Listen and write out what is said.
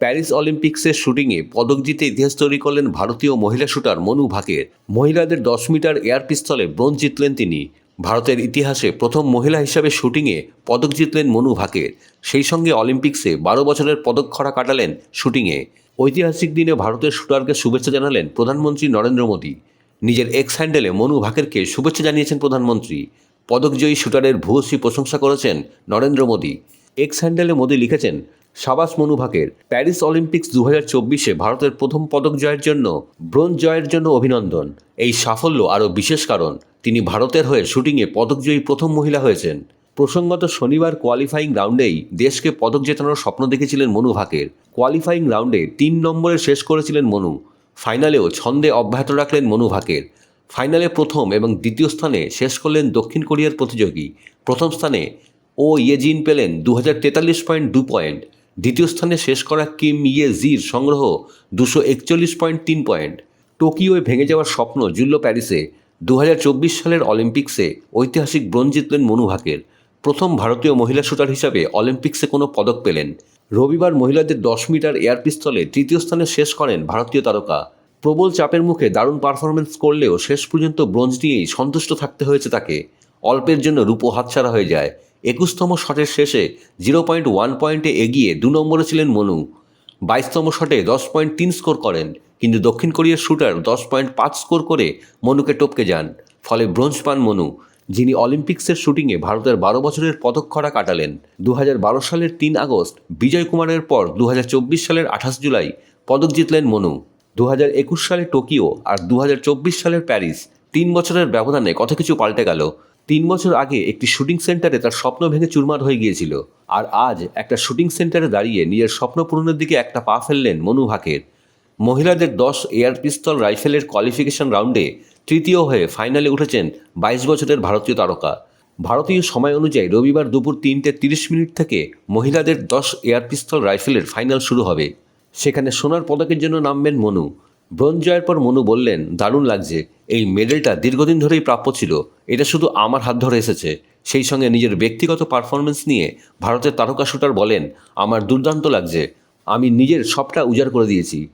Paris অলিম্পিক্সের শুটিংয়ে পদক জিতে ইতিহাস তৈরি করলেন ভারতীয় মহিলা শুটার মনু ভাকের মহিলাদের দশ মিটার এয়ার পিস্তলে ব্রোঞ্জ জিতলেন তিনি। ভারতের ইতিহাসে প্রথম মহিলা হিসাবে শুটিংয়ে পদক জিতলেন মনু ভাকের সেই সঙ্গে অলিম্পিক্সে বারো বছরের পদক খরা কাটালেন শুটিংয়ে। ঐতিহাসিক দিনে ভারতের শুটারকে শুভেচ্ছা জানালেন প্রধানমন্ত্রী নরেন্দ্র মোদী। নিজের এক্স হ্যান্ডেলে মনু ভাকেরকে শুভেচ্ছা জানিয়েছেন প্রধানমন্ত্রী। পদকজয়ী শুটারের ভূয়সী প্রশংসা করেছেন নরেন্দ্র মোদী। এক্স হ্যান্ডেলে মোদী লিখেছেন সাবাস মনু ভাকের প্যারিস অলিম্পিক্স দু চব্বিশে ভারতের প্রথম পদক জয়ের জন্য, ব্রোঞ্জ জয়ের জন্য অভিনন্দন। এই সাফল্য আরও বিশেষ কারণ, তিনি ভারতের হয়ে শুটিংয়ে পদকজয়ী প্রথম মহিলা হয়েছেন। প্রসঙ্গত শনিবার কোয়ালিফাইং রাউন্ডেই দেশকে পদক জেতানোর স্বপ্ন দেখেছিলেন মনু ভাকের। কোয়ালিফাইং রাউন্ডে তিন নম্বরে শেষ করেছিলেন মনু। ফাইনালেও ছন্দে অব্যাহত রাখলেন মনু ভাকের। ফাইনালে প্রথম এবং দ্বিতীয় স্থানে শেষ করলেন দক্ষিণ কোরিয়ার প্রতিযোগী। প্রথম স্থানে ও ইয়েজিন পেলেন দু হাজার তেতাল্লিশ পয়েন্ট দু পয়েন্ট। দ্বিতীয় স্থানে শেষ করা কিম ইয়ে জির সংগ্রহ দুশো একচল্লিশ পয়েন্ট তিন পয়েন্ট। টোকিওয় ভেঙে যাওয়ার স্বপ্ন জুল্ল প্যারিসে। দু হাজার চব্বিশ সালের অলিম্পিক্সে ঐতিহাসিক ব্রোঞ্জ জিতলেন মনু ভাকের। প্রথম ভারতীয় মহিলা শুটার হিসাবে অলিম্পিক্সে কোনো পদক পেলেন। রবিবার মহিলাদের দশ মিটার এয়ার পিস্তলে তৃতীয় স্থানে শেষ করেন ভারতীয় তারকা। প্রবল চাপের মুখে দারুণ পারফরমেন্স করলেও শেষ পর্যন্ত ব্রোঞ্জ নিয়েই সন্তুষ্ট থাকতে হয়েছে তাকে। অল্পের জন্য রূপো হাতছাড়া হয়ে যায়। একুশতম শটের শেষে জিরো পয়েন্ট ওয়ান পয়েন্টে এগিয়ে দু নম্বরে ছিলেন মনু। বাইশতম শটে দশ পয়েন্ট তিন স্কোর করেন, কিন্তু দক্ষিণ কোরিয়ার শুটার দশ পয়েন্ট পাঁচ স্কোর করে মনুকে টপকে যান। ফলে ব্রোঞ্জ পান মনু, যিনি অলিম্পিক্সের শুটিংয়ে ভারতের বারো বছরের পদক খরা কাটালেন। দু হাজার বারো সালের তিন আগস্ট, বিজয় কুমারের পর দু হাজার চব্বিশ সালের আঠাশ জুলাই পদক জিতলেন মনু। দু হাজার একুশ সালে টোকিও আর দু হাজার চব্বিশ সালের প্যারিস তিন বছরের ব্যবধানে কত কিছু পাল্টে গেল তিন বছর আগে একটি শুটিং সেন্টারে তার স্বপ্ন ভেঙে চুরমার হয়ে গিয়েছিল। আর আজ একটা শুটিং সেন্টারে দাঁড়িয়ে নিজের স্বপ্ন পূরণের দিকে একটা পা ফেললেন মনু ভাকের। মহিলাদের দশ এয়ার পিস্তল রাইফেলের কোয়ালিফিকেশন রাউন্ডে তৃতীয় হয়ে ফাইনালে উঠেছেন বাইশ বছরের ভারতীয় তারকা। ভারতীয় সময় অনুযায়ী রবিবার দুপুর তিনটে তিরিশ মিনিট থেকে মহিলাদের দশ এয়ার পিস্তল রাইফেলের ফাইনাল শুরু হবে। সেখানে সোনার পদকের জন্য নামবেন মনু। ব্রোঞ্জ জয়ের পর মনু বললেন, দারুণ লাগছে। এই মেডেলটা দীর্ঘদিন ধরেই প্রাপ্য ছিল। এটা শুধু আমার হাত ধরে এসেছে। সেই সঙ্গে নিজের ব্যক্তিগত পারফরমেন্স নিয়ে ভারতের তারকা শুটার বলেন, আমার দুর্দান্ত লাগছে। আমি নিজের সবটা উজাড় করে দিয়েছি।